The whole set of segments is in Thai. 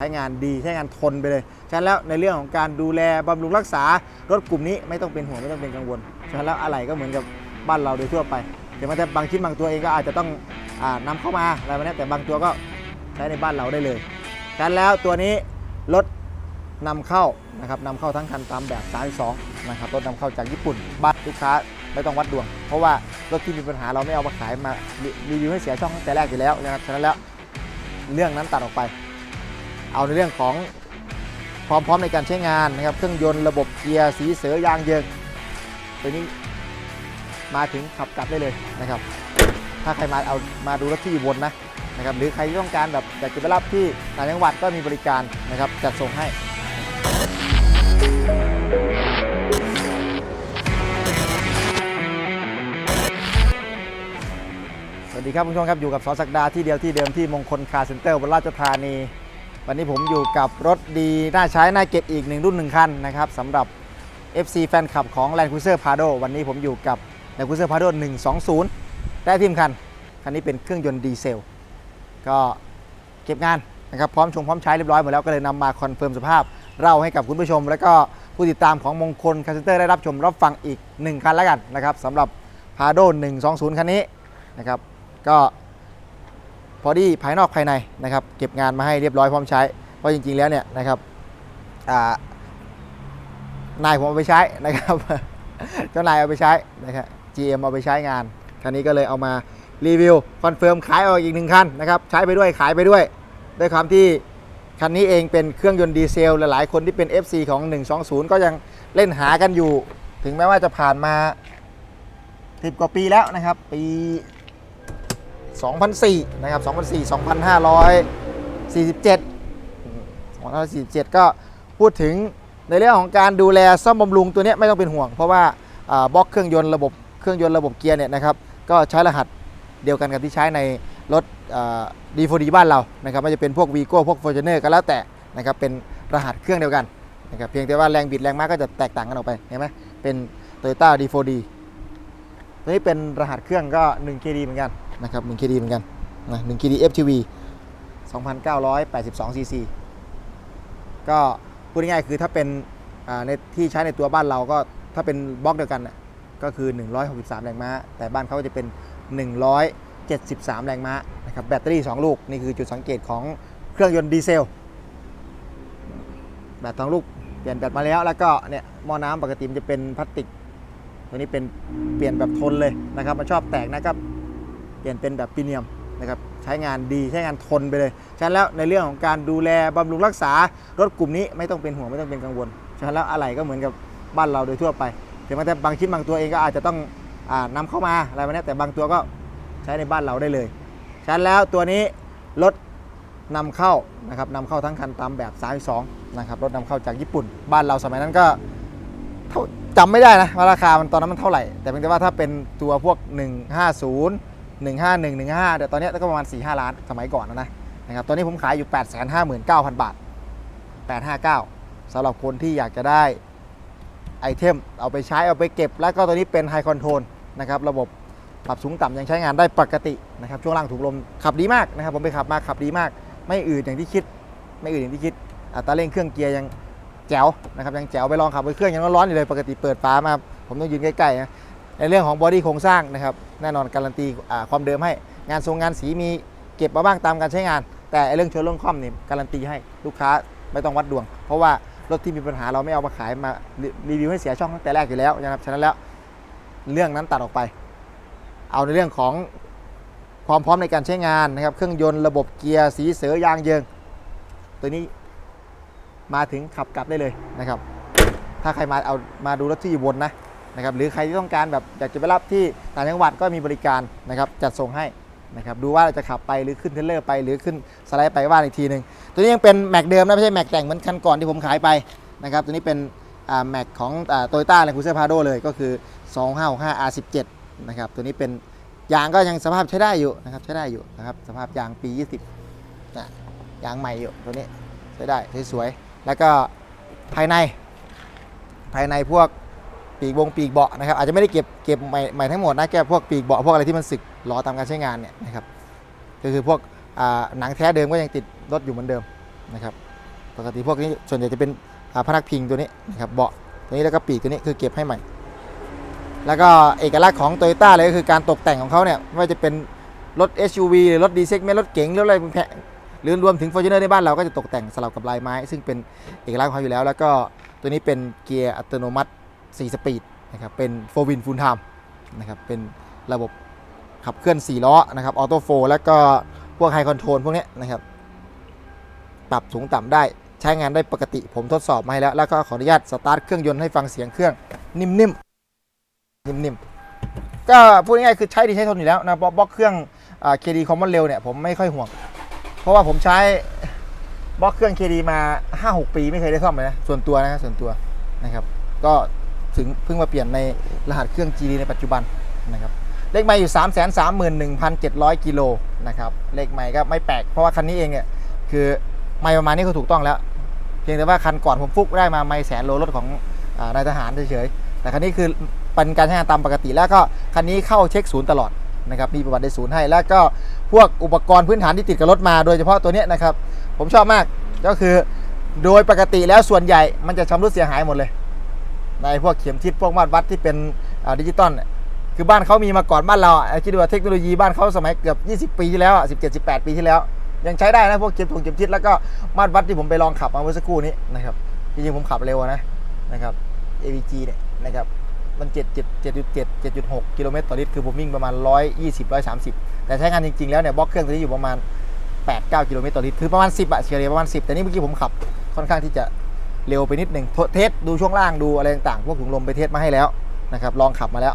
ใช้งานดีใช้งานทนไปเลย ฉะนั้นแล้วในเรื่องของการดูแลบำรุงรักษารถกลุ่มนี้ไม่ต้องเป็นห่วงไม่ต้องเป็นกังวล ฉะนั้นแล้วอะไรก็เหมือนกับบ้านเราโดยทั่วไปแต่ม้แต่บางชิ้นบางตัวเองก็อาจจะต้องอานำเข้ามาอะไรแบบนี้แต่บางตัวก็ใช้ในบ้านเราได้เลย ฉะนั้นแล้วตัวนี้รถนำเข้านะครับนำเข้าทั้งคันตามแบบ32นะครับรถนำเข้าจากญี่ปุ่น บ้านลูกค้าไม่ต้องวัดดวง เพราะว่ารถที่มีปัญหาเราไม่เอามาขายมารีรีวิวให้เสียช่องตั้งแต่แรกอยู่แล้วนะครับฉะนั้นแล้วเรื่องนั้นตัดออกไป เอาในเรื่องของความพร้อมในการใช้งานนะครับ เครื่องยนต์ระบบเกียร์สีเสือยางเยิงตัวนี้มาถึงขับกลับได้เลยนะครับ ถ้าใครมาเอามาดูรถที่อยู่บนนะนะครับ หรือใครที่ต้องการแบบอยากจะไปรับที่ต่างจังหวัดก็มีบริการนะครับจัดส่งให้สวัสดีครับคุณผู้ชมครับอยู่กับสอศักดาที่เดียวที่เดิมที่มงคลคาร์เซ็นเตอร์บนราชธานี วันนี้ผมอยู่กับรถดี น่าใช้ น่าเก็บอีกหนึ่งรุ่นหนึ่งคันนะครับสำหรับ FC แฟนคลับของ Land Cruiser Prado วันนี้ผมอยู่กับ Land Cruiser Prado 120 ได้ทีมคัน คันนี้เป็นเครื่องยนต์ดีเซล ก็เก็บงานนะครับพร้อมชงพร้อมใช้เรียบร้อยหมดแล้วก็เลยนำมาคอนเฟิร์มสภาพเล่าให้กับคุณผู้ชม และก็ผู้ติดตามของมงคลคาร์เซนเตอร์ได้รับชมรับฟังอีก 1 คันแล้วกันนะครับสำหรับ Prado 120 คันนี้นะครับก็ พอดีภายนอกภายในนะครับเก็บงานมาให้เรียบร้อยพร้อมใช้ เพราะจริงๆแล้วเนี่ยนะครับนายผมเอาไปใช้นะครับ เจ้านายเอาไปใช้นะครับ GM เอาไปใช้งานคันนี้ก็เลยเอามารีวิวคอนเฟิร์มขายออกอีกหนึ่งคันนะครับใช้ไปด้วยขายไปด้วย ด้วยความที่คันนี้เองเป็นเครื่องยนต์ดีเซล หลายๆคนที่เป็น FC ของ 120 ก็ยังเล่นหากันอยู่ ถึงแม้ว่าจะผ่านมา 10 กว่าปีแล้วนะครับ ปี 2004 นะครับ 2004 2547 2547 ก็พูดถึงในเรื่องของการดูแลซ่อมบำรุงตัวนี้ไม่ต้องเป็นห่วง เพราะว่าบล็อกเครื่องยนต์ระบบเครื่องยนต์ระบบเกียร์เนี่ยนะครับก็ใช้รหัสเดียวกันกับที่ใช้ในรถดีโฟดีบ้านเรานะครับไม่ว่าจะเป็นพวกวีโก้พวก f o r t u n e r ก็แล้วแต่นะครับเป็นรหัสเครื่องเดียวกันนะครับเพียงแต่ว่าแรงบิดแรงม้าก็จะแตกต่างกันออกไปเห็นไหมเป็น Toyota D4D ตัวนี้เป็นรหัสเครื่องก็1 KD เหมือนกัน นะครับ1 KD เหมือนกันนะ1 KD FTV 2,982 cc ก็พูดง่ายๆคือถ้าเป็นในที่ใช้ในตัวบ้านเราก็ถ้าเป็นบล็อกเดียวกันน่ะก็คือ 163 แรงม้า แต่บ้านเขาจะเป็น 173 แรงม้านะครับแบตเตอรี่ 2 ลูก นี่คือจุดสังเกตของเครื่องยนต์ดีเซล แบตสองลูกเปลี่ยนแบตมาแล้ว แล้วก็เนี่ยหม้อน้ำปกติมันจะเป็นพลาสติก ตัวนี้เป็นเปลี่ยนแบบทนเลยนะครับมันชอบแตกนะครับ เปลี่ยนเป็นแบบพรีเมียมนะครับใช้งานดีใช้งานทนไปเลยฉะนั้นแล้วในเรื่องของการดูแลบำรุงรักษารถกลุ่มนี้ไม่ต้องเป็นห่วงไม่ต้องเป็นกังวลฉะนั้นแล้วอะไรก็เหมือนกับบ้านเราโดยทั่วไปแต่แม้แต่บางชิ้นบางตัวเองก็อาจจะต้องอานำเข้ามาอะไรแบบนี้แต่บางตัวก็ใช้ในบ้านเราได้เลยฉะนั้นแล้วตัวนี้รถนำเข้านะครับนำเข้าทั้งคันตามแบบ32นะครับรถนำเข้าจากญี่ปุ่น บ้านเราสมัยนั้นก็เท่าจำไม่ได้นะว่าราคามันตอนนั้นมันเท่าไหร่ แต่เพียงแต่ว่าถ้าเป็นตัวพวก 150 151 15เดี๋ยวตอนนี้ก็ประมาณ 4-5 ล้านสมัยก่อนนะนะนะครับตอนนี้ผมขายอยู่ 859,000 บาท 859สำหรับคนที่อยากจะได้ไอเทมเอาไปใช้เอาไปเก็บ แล้วก็ตัวนี้เป็นไฮคอนโทรลนะครับระบบปรับสูงต่ำยังใช้งานได้ปกตินะครับช่วงล่างถูกลมขับดีมากนะครับผมไปขับมาขับดีมาก ไม่อืดอย่างที่คิด ไม่อืดอย่างที่คิดอัตราเร่งเครื่องเกียร์ยังแจ๋วนะครับยังแจ๋วไปลองขับบนเครื่องยังร้อนๆอยู่เลยปกติเปิดฟ้ามาผมต้องยืนใกล้ๆนะ ในเรื่องของบอดี้โครงสร้างนะครับแน่นอนการันตีความเดิมให้ งานทรงงานสีมีเก็บมาบ้างตามการใช้งาน แต่ไอเรื่องชนเรื่องคอมนี่การันตีให้ลูกค้าไม่ต้องวัดดวง เพราะว่ารถที่มีปัญหาเราไม่เอามาขายมารีรีวิวให้เสียช่องตั้งแต่แรกอยู่แล้วนะครับฉะนั้นแล้วเรื่องนั้นตัดออกไป เอาในเรื่องของความพร้อมในการใช้งานนะครับ เครื่องยนต์ระบบเกียร์สีเสือยางเยิง ตัวนี้มาถึงขับกลับได้เลยนะครับ ถ้าใครมาเอามาดูรถที่อยู่บนนะ นะครับหรือใครที่ต้องการแบบอยากจะไปรับที่ต่างจังหวัดก็มีบริการนะครับจัดส่งให้นะครับดูว่าเราจะขับไปหรือขึ้นเทเลอร์ไปหรือขึ้นสไลด์ไปว่าอีกทีหนึ่งตัวนี้ยังเป็นแม็กเดิมนะไม่ใช่แม็กแต่งเหมือนคันก่อนที่ผมขายไปนะครับตัวนี้เป็นแม็กของโตโยต้าและคูเซอร์พาโดเลยก็คือ 2565 R17 นะครับตัวนี้เป็นยางก็ยังสภาพใช้ได้อยู่นะครับใช้ได้อยู่นะครับสภาพยางปี 20นะยางใหม่อยู่ตัวนี้ใช้ได้สวยๆแล้วก็ภายในภายในพวก ปีกวงปีกเบาะนะครับอาจจะไม่ได้เก็บเก็บใหม่ใหม่ทั้งหมดนะแค่พวกปีกเบาะพวกอะไรที่มันสึกล้อตามการใช้งานเนี่ยนะครับก็คือพวกหนังแท้เดิมก็ยังติดรถอยู่เหมือนเดิมนะครับปกติพวกนี้ส่วนใหญ่จะเป็นพนักพิงตัวนี้นะครับเบาะตัวนี้แล้วก็ปีกตัวนี้คือเก็บให้ใหม่ แล้วก็เอกลักษณ์ของ t o y ยต้เลยก็คือการตกแต่งของเขาเนี่ยไม่ว่าจะเป็นรถ SUV หรือรถดีเซกเมรถเก๋งหรืออะไรหรือรวมถึง Fortuner ในบ้านเราก็จะตกแต่งสลับกับลายไม้ ซึ่งเป็นเอกลักษณ์ของเขาอยู่แล้ว แล้วก็ตัวนี้เป็นเกียร์อัตโนมัติ 4 สปีดนะครับเป็น4 win full time นะครับเป็นระบบขับเคลื่อน 4 ล้อนะครับออโต้โฟแล้วก็พวกไฮคอนโทรลพวกนี้นะครับปรับสูงต่ำได้ใช้งานได้ปกติผมทดสอบมาให้แล้ว แล้วก็ขออนุญาตสตาร์ทเครื่องยนต์ให้ฟังเสียงเครื่องนิ่มๆนิ่มๆก็พูดง่ายๆคือใช้ดีใช้ทนอยู่แล้วนะบล็อกบล็อกเครื่องเคดีคอมมอนเร็วเนี่ยผมไม่ค่อยห่วง เพราะว่าผมใช้บล็อกเครื่องเคดีมา 5-6 ปีไม่เคยได้ซ่อมเลยนะส่วนตัวนะส่วนตัวนะครับ ก็ ถึงเพิ่งมาเปลี่ยนในรหัสเครื่อง GD ในปัจจุบันนะครับเลขไมล์อยู่ 3 3 1 7 0 0กิโลนะครับเลขไมล์ก็ไม่แปลกเพราะว่าคันนี้เองเนี่ยคือไมล์ประมาณนี้ก็ถูกต้องแล้ว เพียงแต่ว่าคันก่อนผมฟุกได้มาไมล์แสนโลรถของนายทหารเฉยๆแต่คันนี้คือเป็นการใช้งานตามปกติแล้วก็คันนี้เข้าเช็คศูนย์ตลอดนะครับมีประวัติในศูนย์ให้แล้วก็พวกอุปกรณ์พื้นฐานที่ติดกับรถมาโดยเฉพาะตัวนี้นะครับผมชอบมากก็คือโดยปกติแล้วส่วนใหญ่มันจะชำรุดเสียหายหมดเลย ในพวกเข็มทิศพวกมาตรวัดที่เป็นดิจิตอลเนี่ยคือบ้านเขามีมาก่อนบ้านเราอะคิดดูว่าเทคโนโลยีบ้านเขาสมัยเกือบ 20 ปีที่แล้วอะ17 18 ปีที่แล้ว ยังใช้ได้นะพวกเข็มถงเข็มทิศแล้วก็มาตรวัดที่ผมไปลองขับมาเมื่อสักครู่นี้นะครับจริงๆผมขับเร็วนะนะครับ AVG เนี่ยนะครับมัน7 7 7 7 7.6กิโลเมตรต่อลิตรคือผมวิ่งประมาณ 120 130 แต่ใช้งานจริงๆแล้วเนี่ยบล็อกเครื่องตัวนี้อยู่ประมาณ8-9กิโลเมตรต่อลิตรคือประมาณ 10อะเฉลี่ยประมาณ 10 แต่นี่เมื่อกี้ผมขับค่อนข้างที่จะ เร็วไปนิดหนึ่งเทสดูช่วงล่างดูอะไรต่างๆพวกถุงลมไปเทสมาให้แล้วนะครับลองขับมาแล้ว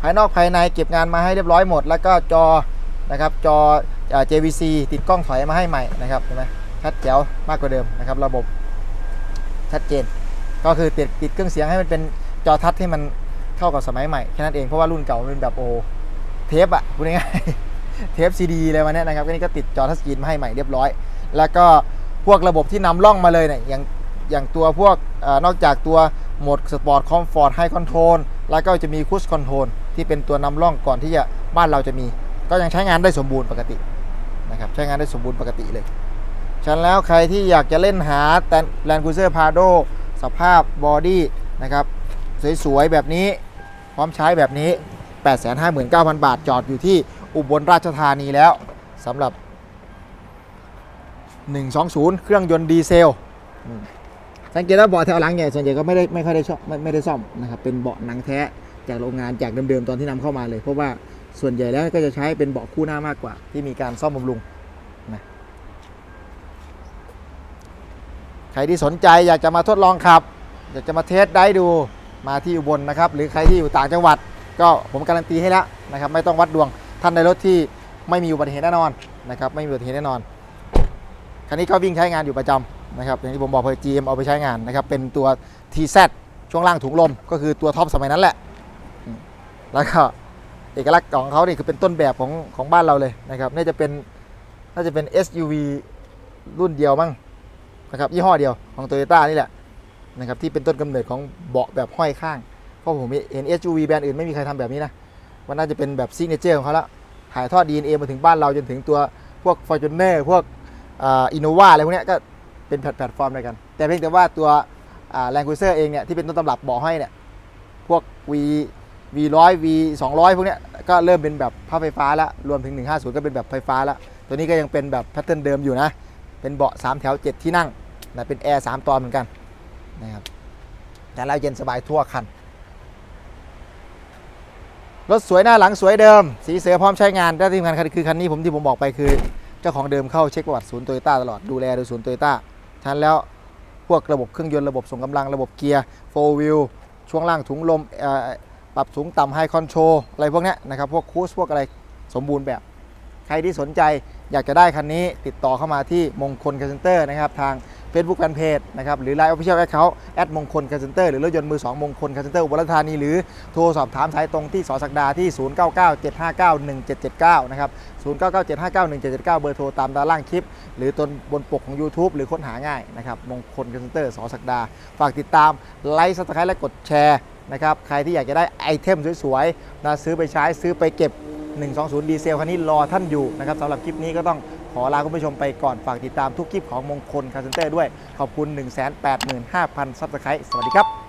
ภายนอกภายในเก็บงานมาให้เรียบร้อยหมด แล้วก็จอนะครับจอ JVC ติดกล้องถอยมาให้ใหม่นะครับเห็นไหมชัดแจ๋วมากกว่าเดิมนะครับ ระบบชัดเจน ก็คือติดติดเครื่องเสียงให้มันเป็นจอทัชที่มันเข้ากับสมัยใหม่แค่นั้นเองเพราะว่ารุ่นเก่ามันเป็นแบบโอเทปอะพูดง่ายเทปซีดีอะไรมาเนี้ยนะครับอันนี้ก็ติดจอทัชสกรีนมาให้ใหม่เรียบร้อย แล้วก็พวกระบบที่นำร่องมาเลยเนี่ยอย่าง อย่างตัวพวกอนอกจากตัวโหมดสปอร์ตคอมฟอร์ตไฮคอนโทรลแล้วก็จะมีคูสคอนโทรลที่เป็นตัวนำร่องก่อนที่จะบ้านเราจะมี ก็ยังใช้งานได้สมบูรณ์ปกตินะครับใช้งานได้สมบูรณ์ปกติเลยฉันแล้วใครที่อยากจะเล่นหาแต่แลนด์คูเซอร์พาโดสภาพบอดี้นะครับสวยๆแบบนี้พร้อมใช้แบบนี้ 859,000 บาทจอดอยู่ที่อุบลราชธานีแล้วสำหรับ 120 เครื่องยนต์ดีเซล สังเกตว่าเบาะแถวหลังเนี่ยส่วนใหญ่ก็ไม่ได้ไม่ค่อยได้ชอบไม่ไม่ได้ซ่อมนะครับเป็นเบาะหนังแท้จากโรงงานจากเดิมๆตอนที่นำเข้ามาเลย เพราะว่าส่วนใหญ่แล้วก็จะใช้เป็นเบาะคู่หน้ามากกว่า ที่มีการซ่อมบำรุงนะใครที่สนใจอยากจะมาทดลองขับ อยากจะมาเทสได้ดูมาที่อุบลนะครับ หรือใครที่อยู่ต่างจังหวัด ก็ผมการันตีให้แล้วนะครับ ไม่ต้องวัดดวงท่านในรถที่ไม่มีอุบัติเหตุแน่นอนนะครับ ไม่มีอุบัติเหตุแน่นอนคันนี้ก็วิ่งใช้งานอยู่ประจำ นะครับอย่างที่ผมบอกเพอ GM เอาไปใช้งานนะครับเป็นตัว TZ ช่วงล่างถุงลม ก็คือตัวท็อปสมัยนั้นแหละ แล้วก็เอกลักษณ์ของเขานี่คือเป็นต้นแบบของของบ้านเราเลยนะครับน่าจะเป็นน่าจะเป็น SUV รุ่นเดียวมั้งนะครับยี่ห้อเดียวของ t o y ยต้นี่แหละนะครับที่เป็นต้นกำเนิดของเบาะแบบห้อยข้าง เพราะผมเห็น SUV แบรนด์อื่นไม่มีใครทำแบบนี้นะมันน่าจะเป็นแบบซิกเนเจอร์ของเขาแล้วถ่ายทอด DNA มาถึงบ้านเราจนถึงตัวพวก Fortuner พวกอินโนวาอะไรพวกเนี้ยก็ เป็นแพลตฟอร์มเดียวกัน แต่เพียงแต่ว่าตัวแรงคูเซอร์เองเนี่ยที่เป็นต้นตำรับเบาะห้เนี่ยพวก V V100 V 200 พวกเนี้ยก็เริ่มเป็นแบบผ้าไฟฟ้าแล้วรวมถึง 150 ก็เป็นแบบไฟฟ้าแล้วตัวนี้ก็ยังเป็นแบบแพทเทิร์นเดิมอยู่นะ เป็นเบาะ 3 แถว 7 ที่นั่งนะเป็นแอร์ 3 ตอนเหมือนกันนะครับแต่แล้วเย็นสบายทั่วคัน รถสวยหน้าหลังสวยเดิม สีเสือพร้อมใช้งานและที่สำคัญคือคันนี้ผมที่ผมบอกไปคือ เจ้าของเดิมเข้าเช็คประวัติศูนย์โตโยต้าตลอดดูแลโดยศูนย์โตโยต้า ฉะนั้นแล้วพวกระบบเครื่องยนต์ระบบส่งกำลังระบบเกียร์โฟวิลช่วงล่างถุงลมปรับสูงต่ำไฮคอนโทรอะไรพวกนี้นะครับพวกคูสพวกอะไรสมบูรณ์แบบ ใครที่สนใจอยากจะได้คันนี้ติดต่อเข้ามาที่มงคลคาร์เซนเตอร์นะครับทาง Facebook Fanpage นะครับหรือ Line Official Account แอดมงคลคาร์เซนเตอร์หรือรถยนต์มือ 2 มงคลคาร์เซนเตอร์อุบลราชธานี หรือโทรสอบถามสายตรงที่สอสักดาที่ 0997591779 นะครับ 0997591779 เบอร์โทรตามด้านล่างคลิป หรือตนบนปกของ YouTube หรือค้นหาง่ายนะครับมงคลคาร์เซนเตอร์สอสักดา ฝากติดตามไลค์ซับสไครต์และกดแชร์นะครับใครที่อยากจะได้ไอเทมสวยๆนะซื้อไปใช้ซื้อไปเก็บ 120 ดีเซลคันนี้รอท่านอยู่นะครับสำหรับคลิปนี้ก็ต้อง ขอลาคุณผู้ชมไปก่อนฝากติดตามทุกคลิปของมงคลคาร์เซนเตอร์ด้วยขอบคุณ 185,000 ซับสไครต์สวัสดีครับ